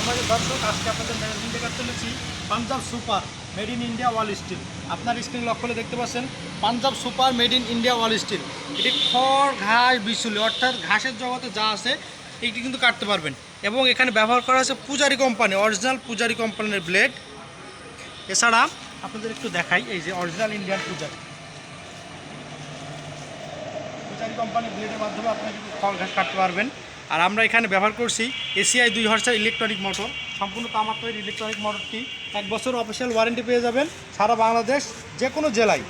আমাদের দর্শক, আজকে আপনাদের ম্যানেজমেন্ট দেখার চলেছি Punjab super made in India wall steel. আপনার স্ক্রিন লক্ষ্য দেখতে পাচ্ছেন, Punjab super made in India wall steel. এটি খড়, ঘাস, বিচুলি, অর্থাৎ ঘাসের জগতে যা আছে, এটি কিন্তু কাটতে পারবেন। এবং এখানে ব্যবহার করা আছে পূজারি কোম্পানি অরিজিনাল পূজারি কোম্পানির ব্লেড এছাড়া আপনাদের একটু দেখাই, এই যে অরিজিনাল ইন্ডিয়ান পূজারি। পূজারি কোম্পানির ব্লেডের মাধ্যমে আপনি কিন্তু খড় ঘাস কাটতে পারবেন। আর আমরা এখানে ব্যবহার করছি এসিআই দুই হর্সের ইলেকট্রনিক মোটর সম্পূর্ণ তামার তৈরি ইলেকট্রনিক মোটরটি এক বছর অফিসিয়াল ওয়ারেন্টি পেয়ে যাবেন সারা বাংলাদেশ যে কোনো জেলায়।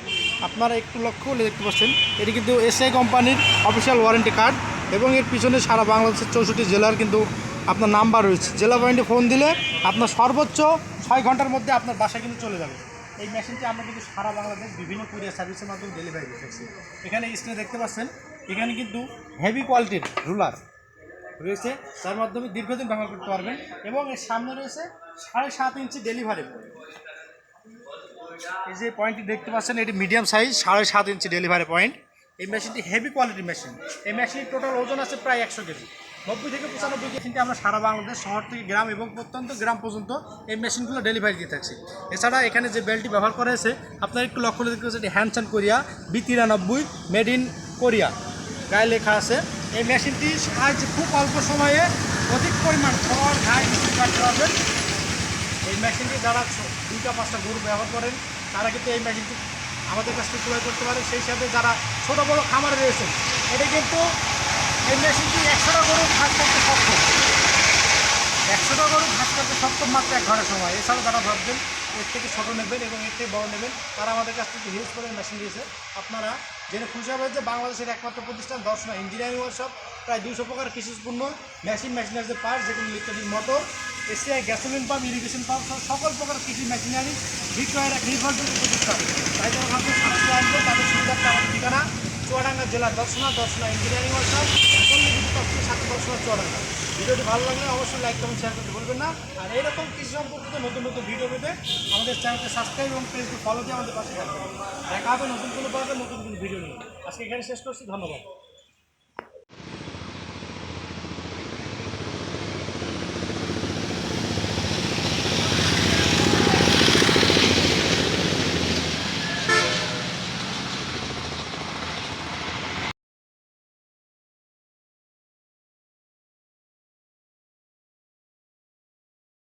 আপনারা একটু লক্ষ্য করলে দেখতে পাচ্ছেন, এটি কিন্তু এসআই কোম্পানির অফিসিয়াল ওয়ারেন্টি কার্ড এবং এর পিছনে সারা বাংলাদেশের চৌষট্টি জেলার কিন্তু আপনার নাম্বার রয়েছে। জেলা পয়েন্টে ফোন দিলে আপনার সর্বোচ্চ ছয় ঘণ্টার মধ্যে আপনার বাসায় কিন্তু চলে যাবে। এই মেশিনটি আমরা কিন্তু সারা বাংলাদেশ বিভিন্ন কুরিয়ার সার্ভিসের মাধ্যমে ডেলিভারি দিতেছি এখানে স্ক্রিনে দেখতে পাচ্ছেন এখানে কিন্তু হেভি কোয়ালিটির রুলার রয়েছে। যার মাধ্যমে দীর্ঘদিন ব্যবহার করতে পারবেন এবং এর সামনে রয়েছে সাড়ে সাত ইঞ্চি ডেলিভারি এই যে পয়েন্টটি দেখতে পাচ্ছেন, এটি মিডিয়াম সাইজ সাড়ে সাত ইঞ্চি ডেলিভারি পয়েন্ট এই মেশিনটি হেভি কোয়ালিটির মেশিন এই মেশিনের টোটাল ওজন আছে প্রায় একশো কেজি। নব্বই থেকে পঁচানব্বই কেজিতে আমরা সারা বাংলাদেশ, শহর থেকে গ্রাম এবং প্রত্যন্ত গ্রাম পর্যন্ত এই মেশিনগুলো ডেলিভারি দিয়ে থাকছি। এছাড়া এখানে যে বেলটি ব্যবহার করা হয়েছে, আপনার একটু লক্ষ্য দেখতে পাচ্ছেন, এটি হ্যান্ডসান কোরিয়া বি তিরানব্বই মেড ইন কোরিয়া গায়ে লেখা আছে। এই মেশিনটি সাহায্যে খুব অল্প সময়ে অধিক পরিমাণ খড়, ঘাস কিছু কাটতে পারবেন এই মেশিনটি যারা দুইটা, পাঁচটা গরু ব্যবহার করেন, তারা কিন্তু এই মেশিনটি আমাদের কাছ থেকে ক্রয় করতে পারে। সেই সাথে যারা ছোটো, বড়ো খামারে রয়েছে এটা কিন্তু এই মেশিনটি একশোটা গরু ঘাস করতে সক্ষম। একশোটা গরু ঘাস করতে সক্ষম মাত্র এক ঘরের সময়। এছাড়া যারা ভাবছেন এর থেকে ছোটো নেবেন এবং এর থেকে বড় নেবেন। তারা আমাদের কাছ থেকে হিউজ করে মেশিন দিয়েছে আপনারা জেনে খুশি হবে যে বাংলাদেশের একমাত্র প্রতিষ্ঠান দর্শনা ইঞ্জিনিয়ারিং ওয়ার্কশপ প্রায় দুশো প্রকার কৃষিপূর্ণ মেশিন মেশিনারিজের পার্ট যেগুলো electronic motor ACI gasoline pump irrigation pump সকল প্রকার কৃষি মেশিনারি বিক্রয়ের এক নির্ভরযোগ্য প্রতিষ্ঠান। তাই যারা ভাবছেন সাতশো আসবে, তাদের সুবিধার্থে আমাদের ঠিকানা, চুয়াডাঙ্গা জেলার দর্শনা দর্শনা ইঞ্জিনিয়ারিং ওয়ার্কশপ পল্লী বিদ্যুৎ সাথে দর্শনা, চুয়াডাঙ্গা। ভিডিওটি ভালো লাগলে অবশ্যই লাইক কমেন্ট শেয়ার করতে ভুলবেন না। আর এরকম কৃষি সম্পর্কিত নতুন নতুন ভিডিও পেতে আমাদের চ্যানেলকে সাবস্ক্রাইব এবং ফেসবুক ফলো দিয়ে আমাদের পাশে থাকবেন। দেখা হবে নতুন কোনো পাবে নতুন কোনো ভিডিও নিয়ে। আজকে এখানে শেষ করছি, ধন্যবাদ।